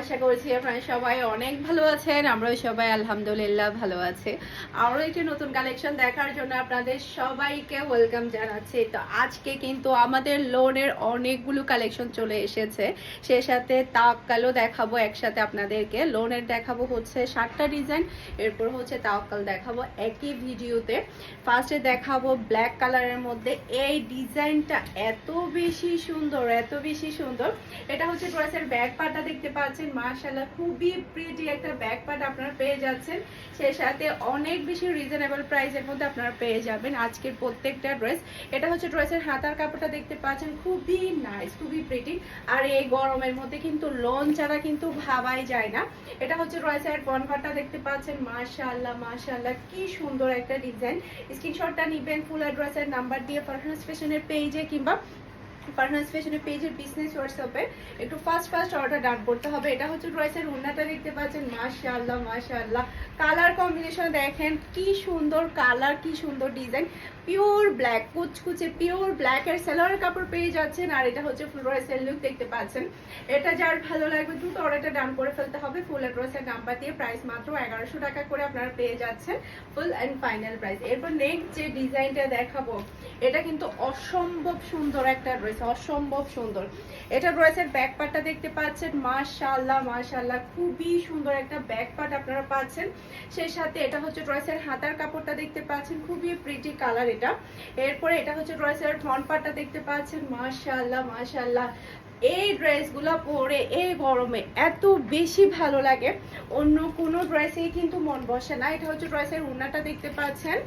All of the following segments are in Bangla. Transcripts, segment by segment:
আশা করছি আপনারা সবাই অনেক ভালো আছেন সবাই ভালো আছি। একটি নতুন কালেকশন দেখার জন্য আপনাদের সবাইকে ওয়েলকাম জানাচ্ছি। তো আজকে কিন্তু আমাদের লোনের অনেকগুলো কালেকশন চলে এসেছে। সে সাথে তাওয়াক্কালও দেখাবো একসাথে আপনাদেরকে। লোনের দেখাবো হচ্ছে সাতটা ডিজাইন এরপর হচ্ছে তাওয়াক্কাল দেখাবো একই ভিডিওতে। ফার্স্টে দেখাবো ব্ল্যাক কালারের মধ্যে এই ডিজাইনটা এত বেশি সুন্দর, এত বেশি সুন্দর। এটা হচ্ছে ড্রেসের ব্যাক পার্টটা দেখতে পাচ্ছেন। মার্শাল্লাহ খুবই প্রিটি একটা ব্যাক পার্ট আপনারা পেয়ে যাচ্ছেন। সে সাথে অনেক বেশি রিজনেবল প্রাইসের মধ্যে আপনারা পেয়ে যাবেন আজকের প্রত্যেকটা ড্রেস এটা হচ্ছে ড্রেসের হাতার কাপড়টা দেখতে পাচ্ছেন, খুবই নাইস খুবই প্রিটি আর এই গরমের মধ্যে কিন্তু লোন ছাড়া কিন্তু ভাবাই যায় না। এটা হচ্ছে ড্রেসের কনভারটা দেখতে পাচ্ছেন মার্শাল্লাহ মার্শাল্লাহ কি সুন্দর একটা ডিজাইন স্ক্রিনশটটা নিবেন ফুল অ্যাড্রেসের নাম্বার দিয়ে পার্সোনাল ফ্যাশনের পেজে কিংবা পার্সোনাল ফ্যাশনের পেজের বিজনেস হোয়াটসঅ্যাপে একটু ফার্স্ট ফার্স্ট অর্ডার ডান করতে হবে। এটা হচ্ছে ড্রেসের উন্নাটা দেখতে পাচ্ছেন। মাশাআল্লাহ মাশাআল্লাহ। কালার কম্বিনেশন দেখেন কি সুন্দর কালার কি সুন্দর ডিজাইন পিওর ব্ল্যাক কুচকুচে পিওর ব্ল্যাক এর সেলোয়ার কাপড় পেয়ে যাচ্ছেন, আর এটা হচ্ছে ফুল ড্রেসের লুক দেখতে পাচ্ছেন। এটা যার ভালো লাগবে দ্রুত অর্ডারটা ডান করে ফেলতে হবে। ফুল অ্যাড্রেসের নাম্বার দিয়ে প্রাইস মাত্র এগারোশো টাকা করে আপনারা পেয়ে যাচ্ছেন ফুল অ্যান্ড ফাইনাল প্রাইস এরপর নেক্সট যে ডিজাইনটা দেখাবো, এটা কিন্তু অসম্ভব সুন্দর একটা ড্রেস অসম্ভব সুন্দর। এটা ড্রেসের ব্যাক পার্টটা দেখতে পাচ্ছেন, মাশাআল্লাহ মাশাআল্লাহ, খুবই সুন্দর একটা ব্যাক পার্ট আপনারা পাচ্ছেন। সেই সাথে এটা হচ্ছে ড্রেসের হাতার কাপড়টা দেখতে পাচ্ছেন, খুবই প্রিটি কালার এটা। এরপরে এটা হচ্ছে ড্রেসের ফ্রন্ট পার্টটা দেখতে পাচ্ছেন। মাশাআল্লাহ মাশাআল্লাহ। এই ড্রেসগুলো পরে, এই গরমে এত বেশি ভালো লাগে। অন্য কোনো ড্রেসেই কিন্তু মন বসে না। এটা হচ্ছে ড্রেসের উন্নাটা দেখতে পাচ্ছেন।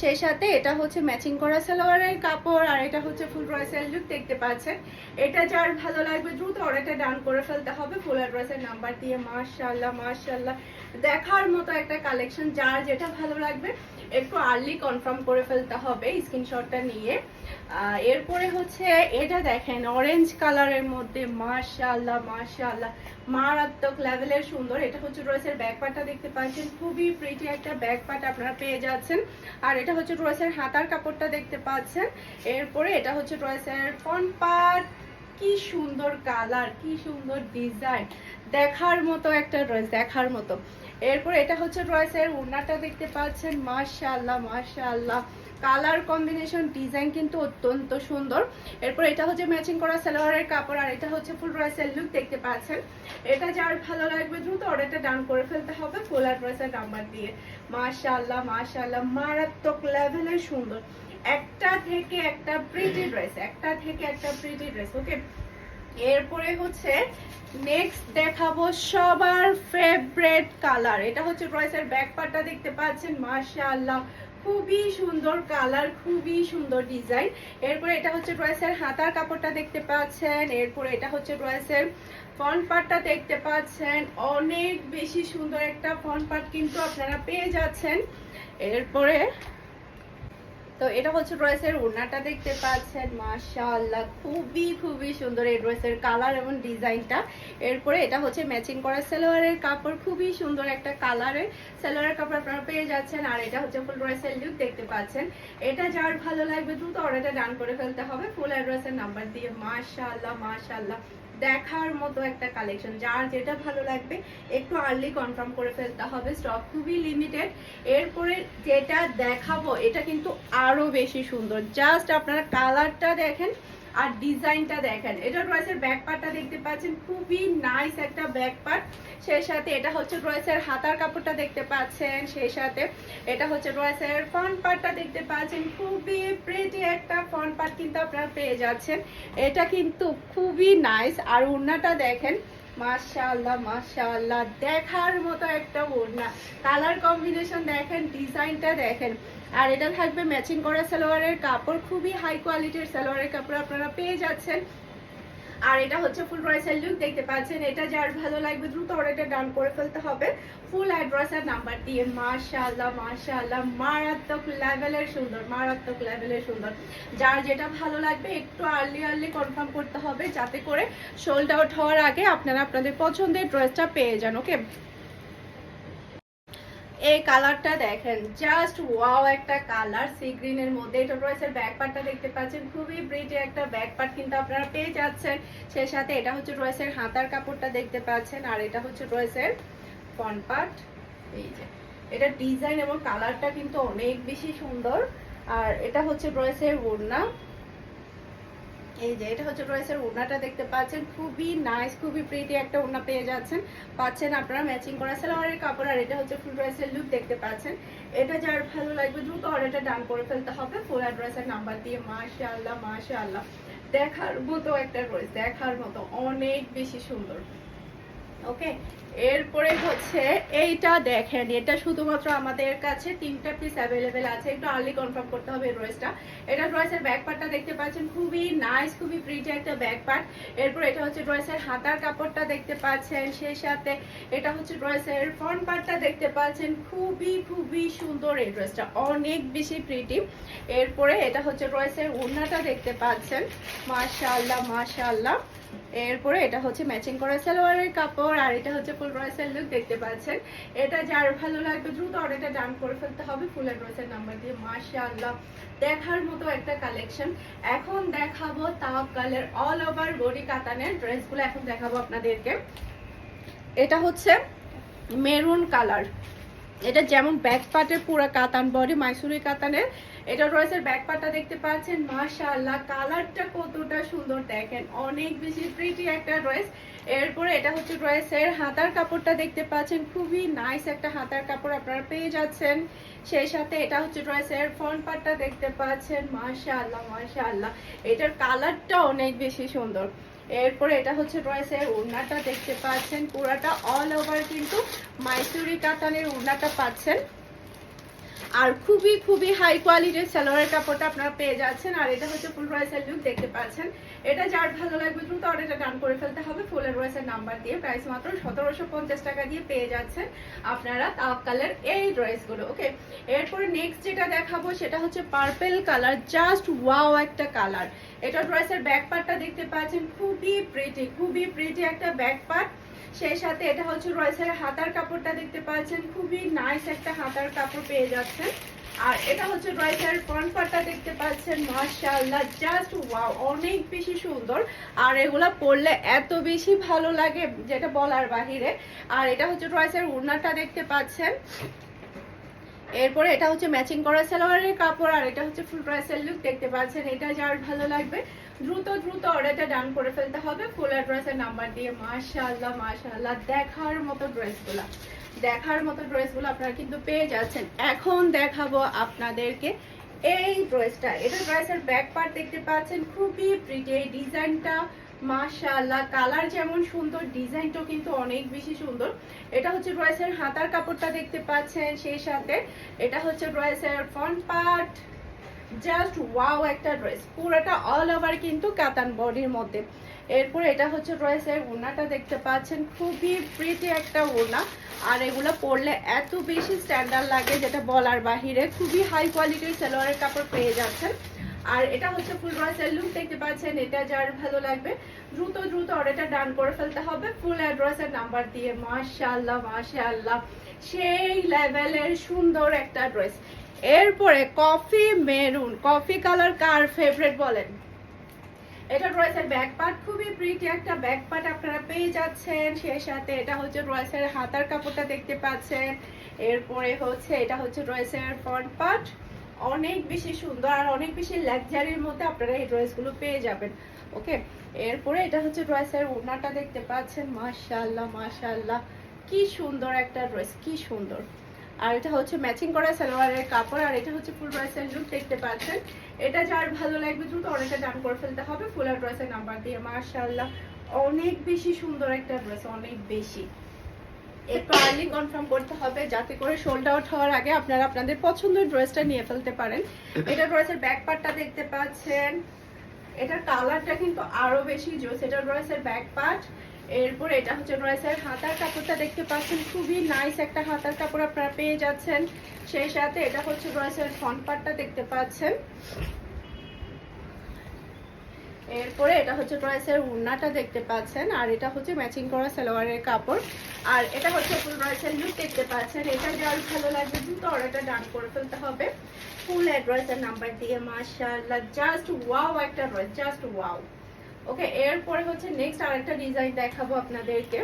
সেই সাথে এটা হচ্ছে ম্যাচিং করা সালোয়ারের কাপড় আর এটা হচ্ছে ফুল ড্রেসের লুক দেখতে পাচ্ছেন। এটা যার ভালো লাগবে দ্রুত অর্ডারটা ডান করে ফেলতে হবে। ফুল অ্যাড্রেসের নাম্বার দিয়ে মার্শাল্লাহ মার্শাল্লাহ দেখার মতো একটা কালেকশন যার যেটা ভালো লাগবে একটু আর্লি কনফার্ম করে ফেলতে হবে স্ক্রিনশটটা নিয়ে। এরপরে হচ্ছে এটা দেখেন অরেঞ্জ কালারের মধ্যে মার্শাল্লাহ মার্শাল্লাহ মারাত্মক লেভেলের সুন্দর। এটা হচ্ছে ড্রেসের ব্যাক পার্টটা দেখতে পাচ্ছেন। খুবই প্রিটি একটা ব্যাক পার্ট আপনারা পেয়ে যাচ্ছেন। আর এটা হচ্ছে ড্রেসের হাতার কাপড়টা দেখতে পাচ্ছেন। এরপরে এটা হচ্ছে ড্রেসের ফ্রন্ট পার্ট কি সুন্দর কালার কি সুন্দর ডিজাইন দেখার মতো একটা ড্রেস দেখার মতো। এরপর এটা হচ্ছে ড্রেসের উন্নাটা দেখতে পাচ্ছেন। মাশাআল্লাহ মাশাআল্লাহ। কালার কম্বিনেশন, ডিজাইন কিন্তু অত্যন্ত সুন্দর। এরপর এটা হচ্ছে ম্যাচিং করা সালোয়ারের কাপড় আর এটা হচ্ছে ফুল ড্রেসের লুক দেখতে পাচ্ছেন। এটা যার ভালো লাগবে দ্রুত অর্ডারটা ডান করে ফেলতে হবে ফুল ড্রেসের নাম্বার দিয়ে। মাশাআল্লাহ মাশাআল্লাহ। মারাত্মক লেভেলের সুন্দর। একটা থেকে একটা প্রিটি ড্রেস একটা থেকে একটা প্রিটি ড্রেস ওকে এরপরে হচ্ছে নেক্সট দেখাবো সবার ফেভারিট কালার এটা হচ্ছে ড্রেসের ব্যাক পার্টটা দেখতে পাচ্ছেন, মাশাআল্লাহ। খুবই সুন্দর কালার খুবই সুন্দর ডিজাইন এরপরে এটা হচ্ছে ড্রেসের হাতার কাপড়টা দেখতে পাচ্ছেন। এরপরে এটা হচ্ছে ড্রেসের ফ্রন্ট পার্টটা দেখতে পাচ্ছেন। অনেক বেশি সুন্দর একটা ফ্রন্ট পার্ট কিন্তু আপনারা পেয়ে যাচ্ছেন। এরপরে তো এটা হচ্ছে ড্রেসের ওড়নাটা দেখতে পাচ্ছেন, মাশাআল্লাহ, খুবই খুবই সুন্দর এই ড্রেসের কালার এবং ডিজাইনটা। এরপরে এটা হচ্ছে ম্যাচিং করা সালোয়ারের কাপড়, খুবই সুন্দর একটা কালারের সালোয়ারের কাপড় আপনারা পেয়ে যাচ্ছেন। আর এটা হচ্ছে ফুল ড্রেসের লুক দেখতে পাচ্ছেন। এটা যার ভালো লাগবে দ্রুত অর্ডারটা ডান করে ফেলতে হবে। ফুল অ্যাড্রেসের নাম্বার দিয়ে, মাশাআল্লাহ মাশাআল্লাহ। দেখার মতো একটা কালেকশন যার যেটা ভালো লাগবে, একটু আর্লি কনফার্ম করে ফেলতে হবে। স্টক খুবই লিমিটেড এরপরে যেটা দেখাবো, এটা কিন্তু আরও বেশি সুন্দর। জাস্ট আপনারা কালারটা দেখেন আর ডিজাইনটা দেখেন, এটা রয়েছে ব্যাক পার্টটা দেখতে পাচ্ছেন, খুবই নাইস একটা ব্যাক পার্ট সেই সাথে এটা হচ্ছে রয়েছে হাতার কাপড়টা দেখতে পাচ্ছেন, সেই সাথে এটা হচ্ছে রয়েছে ফ্রন্ট পার্টটা দেখতে পাচ্ছেন, খুবই প্রিটি একটা ফ্রন্ট পার্ট কিন্তু আপনারা পেয়ে যাচ্ছেন। এটা কিন্তু খুবই নাইস আর ওড়নাটা দেখেন মাশাআল্লাহ মাশাআল্লাহ। দেখার মতো একটা ওড়না। কালার কম্বিনেশন দেখেন ডিজাইনটা দেখেন। আর এটা থাকবে ম্যাচিং করা সালোয়ারের কাপড়। খুবই হাই কোয়ালিটির সালোয়ারের কাপড় আপনারা পেয়ে যাচ্ছেন। আর এটা হচ্ছে ফুল ড্রেসের লুক দেখতে পাচ্ছেন, এটা যার ভালো লাগবে দ্রুত অর্ডারটা ডান করে ফেলতে হবে। ফুল অ্যাড্রেস আর নাম্বার দিয়ে মাশাআল্লাহ মাশাআল্লাহ, মারাত্মক লেভেলের সুন্দর, মারাত্মক লেভেলের সুন্দর। যার যেটা ভালো লাগবে একটু আর্লি আর্লি কনফার্ম করতে হবে, যাতে করে সোল্ড আউট হওয়ার আগে আপনারা আপনাদের পছন্দের ড্রেসটা পেয়ে যান ওকে এই কালারটা দেখেন জাস্ট ওয়াও একটা কালার সি গ্রিনের মধ্যে। এটা রয়েছে ব্যাক পার্টটা দেখতে পাচ্ছেন, খুবই ব্রিটি একটা ব্যাক পার্ট কিন্তু আপনারা পেয়ে যাচ্ছেন। সেই সাথে এটা হচ্ছে রয়েছে হাতার কাপড়টা দেখতে পাচ্ছেন, আর এটা হচ্ছে রয়েছে ফ্রন্ট পার্ট এই যে, এটা ডিজাইন এবং কালারটা কিন্তু অনেক বেশি সুন্দর। আর এটা হচ্ছে রয়েছে ওড়না। এই যে, এটা হচ্ছে রয়েছে ওড়নাটা দেখতে পাচ্ছেন। খুবই নাইস খুবই প্রিটি একটা ওড়না পেয়ে যাচ্ছেন। পাচ্ছেন আপনারা ম্যাচিং করা সালোয়ারের কাপড়, আর এটা হচ্ছে ফুল ড্রেসের লুক দেখতে পাচ্ছেন। এটা যার ভালো লাগবে, দ্রুত অর্ডারটা ডান করে ফেলতে হবে। ফুল অ্যাড্রেসের নাম্বার দিয়ে মাসে আল্লাহ মাসে আল্লাহ দেখার মতো একটা ড্রেস দেখার মতো, অনেক বেশি সুন্দর। ওকে এরপরে হচ্ছে এইটা দেখেন, এটা শুধুমাত্র আমাদের কাছে তিনটা পিস অ্যাভেলেবেল আছে। একটু আর্লি কনফার্ম করতে হবে এই ড্রেসটা এটা ড্রেসের ব্যাক পার্টটা দেখতে পাচ্ছেন, খুবই নাইস খুবই প্রিটি একটা ব্যাক পার্ট এরপর এটা হচ্ছে ড্রেসের হাতার কাপড়টা দেখতে পাচ্ছেন, সেই সাথে এটা হচ্ছে ড্রেসের ফ্রন্ট পার্টটা দেখতে পাচ্ছেন, খুবই খুবই সুন্দর এই ড্রেসটা অনেক বেশি প্রিটি এরপরে এটা হচ্ছে ড্রেসের ওড়নাটা দেখতে পাচ্ছেন, মাশাআল্লাহ মাশাআল্লাহ। এরপরে এটা হচ্ছে ম্যাচিং করা সালোয়ারের কাপড়, আর এটা হচ্ছে ফুল রয়েসের লুক দেখতে পাচ্ছেন। এটা যার ভালো লাগবে, দ্রুত অর্ডারটা ডান করে ফেলতে হবে। ফুল রয়েসের নাম্বার দিয়ে মাশাআল্লাহ দেখার মতো একটা কালেকশন এখন দেখাবো তাওয়াক্কালের অল ওভার বডি কাতানের ড্রেসগুলো। এখন দেখাবো আপনাদেরকে। এটা হচ্ছে মেরুন কালার এটা যেমন ব্যাক পার্টের পুরো কাতান বডি মাইসুরি কাতানের, এটা রয়েছে ব্যাক পার্টটা দেখতে পাচ্ছেন, মাশাআল্লাহ কালারটা কতটা সুন্দর দেখেন, অনেক বেশি প্রিটি একটা ড্রেস এরপরে এটা হচ্ছে ড্রেসের হাতার কাপড়টা দেখতে পাচ্ছেন, খুবই নাইস একটা হাতার কাপড় আপনারা পেয়ে যাচ্ছেন। সেই সাথে এটা হচ্ছে ড্রেসের ফ্রন্ট পার্টটা দেখতে পাচ্ছেন, মাশাআল্লাহ মাশাআল্লাহ, এটার কালারটা অনেক বেশি সুন্দর। এরপরে এটা হচ্ছে রয়েছে উড়নাটা, দেখতে পাচ্ছেন পুরাটা অল ওভার কিন্তু মাইসুরি কাতানের উড়নাটা পাচ্ছেন। আর খুবই খুবই হাই কোয়ালিটির সালোয়ারের কাপড়টা আপনারা পেয়ে যাচ্ছেন। আর এটা হচ্ছে ফুল রয়েসের লুক দেখতে পাচ্ছেন। এটা যার ভালো লাগবে দ্রুত অর্ডারটা ডান করে ফেলতে হবে। ফুলের রয়েসের নাম্বার দিয়ে প্রাইস মাত্র সতেরোশো পঞ্চাশ টাকা দিয়ে পেয়ে যাচ্ছেন আপনারা তাওয়াক্কালের এই ড্রেসগুলো ওকে এরপরে নেক্সট যেটা দেখাবো, সেটা হচ্ছে পার্পেল কালার জাস্ট ওয়াও একটা কালার এটা ড্রেসের ব্যাক পার্টটা দেখতে পাচ্ছেন, খুবই প্রিটি খুবই প্রিটি একটা ব্যাক পার্ট সেই সাথে এটা হচ্ছে রয়েসের হাতার কাপড়টা দেখতে পাচ্ছেন, খুবই নাইস একটা হাতার কাপড় পেয়ে যাচ্ছেন। আর এটা হচ্ছে রয়েসের ফ্রন্ট পার্টটা দেখতে পাচ্ছেন, মাশাআল্লাহ জাস্ট ওয়াও অনেক বেশি সুন্দর। আর এগুলা পরলে এত বেশি ভালো লাগে, যেটা বলার বাহিরে। আর এটা হচ্ছে রয়েসের উড়নাটা দেখতে পাচ্ছেন। এরপরে এটা হচ্ছে ম্যাচিং করা সালোয়ারের কাপড়, আর এটা হচ্ছে ফুল ড্রেসের লুক দেখতে পাচ্ছেন। এটা যার ভালো লাগবে দ্রুত দ্রুত অর্ডারটা ডান করে ফেলতে হবে। ফুল অ্যাড্রেসের নাম্বার দিয়ে মাশাআল্লাহ মাশাআল্লাহ দেখার মতো ড্রেসগুলো দেখার মতো ড্রেসগুলো আপনারা কিন্তু পেয়ে যাচ্ছেন। এখন দেখাবো আপনাদেরকে এই ড্রেসটা এটা ড্রেসের ব্যাক পার্ট দেখতে পাচ্ছেন। খুবই প্রিটি এই ডিজাইনটা মাশাআল্লাহ কালার যেমন সুন্দর ডিজাইনটাও কিন্তু অনেক বেশি সুন্দর। এটা হচ্ছে ড্রেসের হাতার কাপড়টা দেখতে পাচ্ছেন সেই সাথে। এটা হচ্ছে ড্রেসের ফ্রন্ট পার্ট জাস্ট ওয়াও একটা ড্রেস পুরোটা অল ওভার কিন্তু কাতান বডির মধ্যে। এরপর এটা হচ্ছে ড্রেসের ওড়নাটা দেখতে পাচ্ছেন। খুবই প্রিটি একটা ওড়না। আর এগুলো পরলে এত বেশি স্ট্যান্ডার্ড লাগে যেটা বলার বাহিরে। খুবই হাই কোয়ালিটির সালোয়ারের কাপড় পেয়ে যাচ্ছেন। আর এটা হচ্ছে ফুল ড্রেসের লুক দেখতে পাচ্ছেন। এটা যার ভালো লাগবে। দ্রুত দ্রুত অর্ডারটা ডান করে ফেলতে হবে। ফুল অ্যাড্রেসের নাম্বার দিয়ে। মাশাআল্লাহ মাশাআল্লাহ। সেই লেভেলের সুন্দর একটা ড্রেস এরপরে কফি মেরুন, কফি কালার কার ফেভারিট বলেন? এটা রয়েছে ব্যাক পার্ট খুবই প্রিটি একটা ব্যাক পার্ট আপনারা পেয়ে যাচ্ছেন। সেই সাথে এটা হচ্ছে রয়েছে হাতার কাপড়টা দেখতে পাচ্ছেন। এরপরে হচ্ছে এটা হচ্ছে রয়েছে ফ্রন্ট পার্ট অনেক বেশি সুন্দর আর অনেক বেশি লাক্সারির মধ্যে আপনারা এই ড্রেসগুলো পেয়ে যাবেন। ওকে? এরপরে এটা হচ্ছে ড্রেসের ওনাটা দেখতে পাচ্ছেন। মাশাআল্লাহ মাশাআল্লাহ। কি সুন্দর একটা ড্রেস, কি সুন্দর। আর এটা হচ্ছে ম্যাচিং করা সালোয়ারের কাপড়, আর এটা হচ্ছে ফুল ড্রেসের লুক দেখতে পাচ্ছেন। এটা যার ভালো লাগবে দ্রুত অনেকটা দাম করে ফেলতে হবে। ফুল ড্রেসের নাম্বার দিয়ে মাশাআল্লাহ অনেক বেশি সুন্দর একটা ড্রেস অনেক বেশি। একটু আর্লি কনফার্ম করতে হবে, যাতে করে সোল্ড আউট হওয়ার আগে আপনারা আপনাদের পছন্দের ড্রেসটা নিয়ে ফেলতে পারেন। এটা ড্রেসের ব্যাক পার্টটা দেখতে পাচ্ছেন। এটার কালারটা কিন্তু আরও বেশি জোস এটা ড্রেসের ব্যাক পার্ট এরপর এটা হচ্ছে ড্রেসের হাতার কাপড়টা দেখতে পাচ্ছেন, খুবই নাইস একটা হাতার কাপড় আপনারা পেয়ে যাচ্ছেন। সেই সাথে এটা হচ্ছে ড্রেসের ফ্রন্ট পার্টটা দেখতে পাচ্ছেন। এরপরে এটা হচ্ছে ড্রেসের উন্নাটা দেখতে পাচ্ছেন, আর এটা হচ্ছে ম্যাচিং করা সালোয়ারের কাপড়। আর এটা হচ্ছে ফুল ড্রেসের লুক দেখতে পাচ্ছেন, এটা যার ভালো লাগবে দ্রুত অর্ডারটা ডান করে ফেলতে হবে। ফুল অ্যাড্রেসের নাম্বার দিয়ে, মাশাআল্লাহ জাস্ট ওয়াও একটা ড্রেস জাস্ট ওয়াও ওকে এরপরে হচ্ছে নেক্সট আরেকটা ডিজাইন দেখাবো আপনাদেরকে।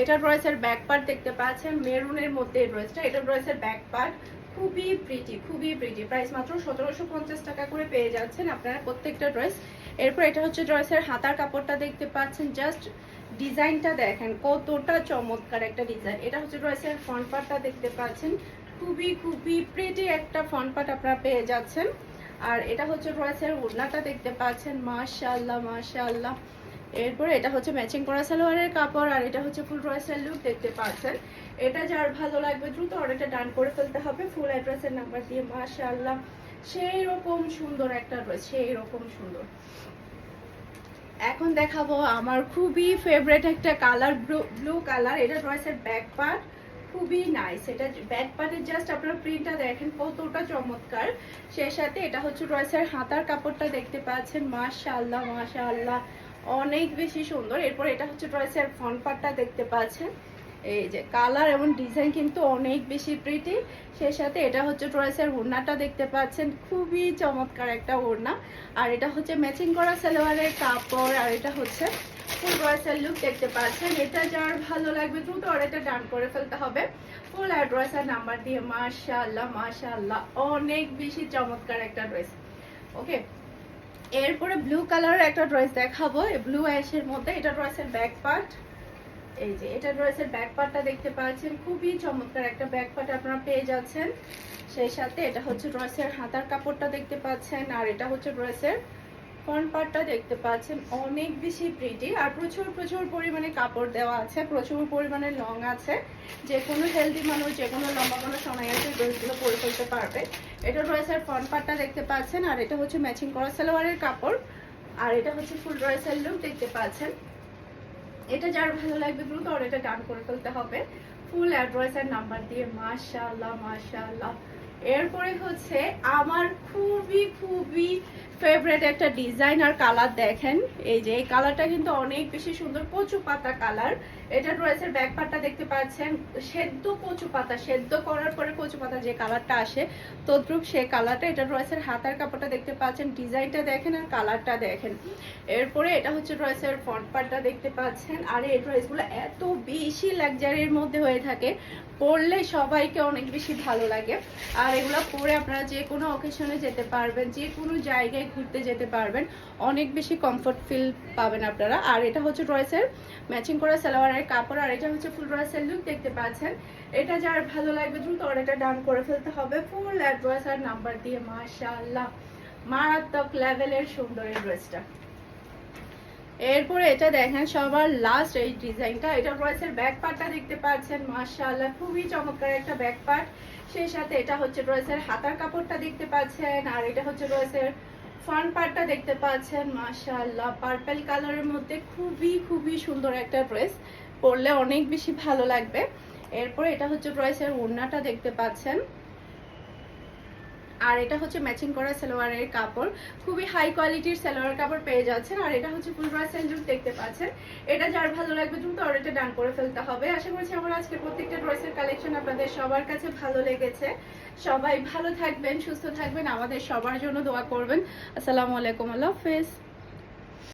এটা ড্রেসের ব্যাক পার্ট দেখতে পাচ্ছেন, মেরুনের মধ্যে ড্রেসটা এটা ড্রেসের ব্যাক পার্ট খুবই প্রিটি খুবই প্রিটি প্রাইস মাত্র সতেরোশো পঞ্চাশ টাকা করে পেয়ে যাচ্ছেন আপনারা প্রত্যেকটা ড্রেস এরপর এটা হচ্ছে ড্রেসের হাতার কাপড়টা দেখতে পাচ্ছেন। জাস্ট ডিজাইনটা দেখেন, কতটা চমৎকার একটা ডিজাইন এটা হচ্ছে ড্রেসের ফ্রন্ট পার্টটা দেখতে পাচ্ছেন। খুবই খুবই প্রিটি একটা ফ্রন্ট পার্ট আপনারা পেয়ে যাচ্ছেন। আর এটা হচ্ছে ড্রেসের ওড়নাটা দেখতে পাচ্ছেন, মাশাআল্লাহ মাশাআল্লাহ। এরপরে এটা হচ্ছে ম্যাচিং করা সালোয়ারের কাপড় আর এটা হচ্ছে ফুল ড্রেসের লুক দেখতে পাচ্ছেন। এটা যার ভালো লাগবে দ্রুত অর্ডারটা ডান করে ফেলতে হবে ফুল অ্যাড্রেসের নাম্বার দিয়ে, মাশাআল্লাহ। সেই রকম সুন্দর একটা ড্রেস সেই রকম সুন্দর। এখন দেখাবো আমার খুবই ফেভারিট একটা কালার ব্লু কালার এটা ড্রেসের ব্যাক পার্ট খুবই নাইস এটা ব্যাক পার্টের জাস্ট আপনার প্রিন্টটা দেখেন কতটা চমৎকার। সেই সাথে এটা হচ্ছে ড্রেসের হাতার কাপড়টা দেখতে পাচ্ছেন। মাশাআল্লাহ মাশাআল্লাহ। অনেক বেশি সুন্দর। এরপর এটা হচ্ছে ড্রেসের ফ্রন্ট পার্টটা দেখতে পাচ্ছেন। এই যে কালার এবং ডিজাইন কিন্তু অনেক বেশি প্রিটি সেই সাথে এটা হচ্ছে ড্রেসের ওড়নাটা দেখতে পাচ্ছেন। খুবই চমৎকার একটা ওড়না। আর এটা হচ্ছে ম্যাচিং করা সালোয়ারের কাপড়। আর এটা হচ্ছে ফুল ড্রেসের লুক দেখতে পাচ্ছেন। এটা যার ভালো লাগবে দ্রুত অর্ডারটা ডান করে ফেলতে হবে। ফুল নাম্বার দিয়ে মাশাআল্লাহ মাশাআল্লাহ, অনেক বেশি চমৎকার একটা ড্রেস। ওকে? এরপরে ব্লু কালারের একটা ড্রেস দেখাবো। ব্লু অ্যাশের মধ্যে এটা ড্রেসের ব্যাক পার্ট এই যে, এটা ড্রেসের ব্যাক পার্টটা দেখতে পাচ্ছেন। খুবই চমৎকার একটা ব্যাক পার্ট আপনারা পেয়ে যাচ্ছেন। সেই সাথে এটা হচ্ছে ড্রেসের হাতার কাপড়টা দেখতে পাচ্ছেন। আর এটা হচ্ছে ড্রেসের ফ্রন্ট পার্টটা দেখতে পাচ্ছেন, অনেক বেশি প্রিটি আর প্রচুর প্রচুর পরিমাণে কাপড় দেওয়া আছে, প্রচুর পরিমাণে লং আছে। যে কোনো হেলদি মানুষ, যে কোনো লম্বা কোনো সময় আছে ড্রেসগুলো পরে ফেলতে পারবে। এটা ড্রেসের ফ্রন্ট পার্টটা দেখতে পাচ্ছেন, আর এটা হচ্ছে ম্যাচিং করা সালোয়ারের কাপড়। আর এটা হচ্ছে ফুল ড্রেসের লুক দেখতে পাচ্ছেন। এটা যার ভালো লাগবে দ্রুত অর্ডারটা ডান করে ফেলতে হবে। ফুল অ্যাড্রেস নাম্বার দিয়ে, মাশাআল্লাহ মাশাআল্লাহ। এরপরে হচ্ছে, আমার খুবই খুবই ফেভারিট একটা ডিজাইন আর কালার দেখেন। এই যে, এই কালারটা কিন্তু অনেক বেশি সুন্দর, কচু পাতা কালার এটা ড্রেসের ব্যাক পার্টটা দেখতে পাচ্ছেন, সেদ্ধ কচু পাতা। সেদ্ধ করার পরে কচু পাতা যে কালারটা আসে, তদ্রুপ সেই কালারটা এটা ড্রেসের হাতার কাপড়টা দেখতে পাচ্ছেন ডিজাইনটা দেখেন আর কালারটা দেখেন। এরপরে এটা হচ্ছে ড্রেসের ফ্রন্ট পার্টটা দেখতে পাচ্ছেন। আর এই ড্রেসগুলো এত বেশি লাক্সারির মধ্যে হয়ে থাকে, পরলে সবাইকে অনেক বেশি ভালো লাগে। আর এগুলো পরে আপনারা যে কোনো অকেশনে যেতে পারবেন, যে কোনো জায়গায় ঘুরতে যেতে পারবেন। অনেক বেশি কমফোর্ট ফিল পাবেন আপনারা। আর এটা হচ্ছে ড্রেসের ম্যাচিং করা সালোয়ারের কাপড়। আর এটা হচ্ছে ফুল ড্রেসের লুক দেখতে পাচ্ছেন। এটা যার ভালো লাগবে দ্রুত অর্ডারটা ডান করে ফেলতে হবে। ফুল অ্যাড্রেস আর নাম্বার দিয়ে মাশাআল্লাহ। মারাত্মক লেভেলের সুন্দর এই ড্রেসটা এরপরে এটা দেখেন সবার লাস্ট এই ডিজাইনটা এটা ড্রেসের ব্যাক পার্টটা দেখতে পাচ্ছেন, মাশাআল্লাহ। খুবই চমৎকার একটা ব্যাক পার্ট সেই সাথে এটা হচ্ছে ড্রেসের হাতার কাপড়টা দেখতে পাচ্ছেন। আর এটা হচ্ছে ড্রেসের ফ্রন্ট পার্টটা দেখতে পাচ্ছেন, মাশাআল্লাহ। পার্পল কালারের মধ্যে খুবই খুবই সুন্দর একটা ড্রেস। পরলে অনেক বেশি ভালো লাগবে। এরপর এটা হচ্ছে ড্রেসের ওড়নাটা দেখতে পাচ্ছেন। আর এটা হচ্ছে ম্যাচিং করা সালোয়ারের কাপড়। খুবই হাই কোয়ালিটির সালোয়ার কাপড় পেয়ে যাচ্ছেন। আর এটা হচ্ছে ফুল ব্রাস দেখতে পাচ্ছেন। এটা যার ভালো লাগবে দ্রুত অর্ডারটা ডান করে ফেলতে হবে। আশা করছি আমার আজকে প্রত্যেকটা ড্রেসের কালেকশন আপনাদের সবার কাছে ভালো লেগেছে। সবাই ভালো থাকবেন, সুস্থ থাকবেন। আমাদের সবার জন্য দোয়া করবেন। আসসালামু আলাইকুম, আল্লাহ হাফেজ।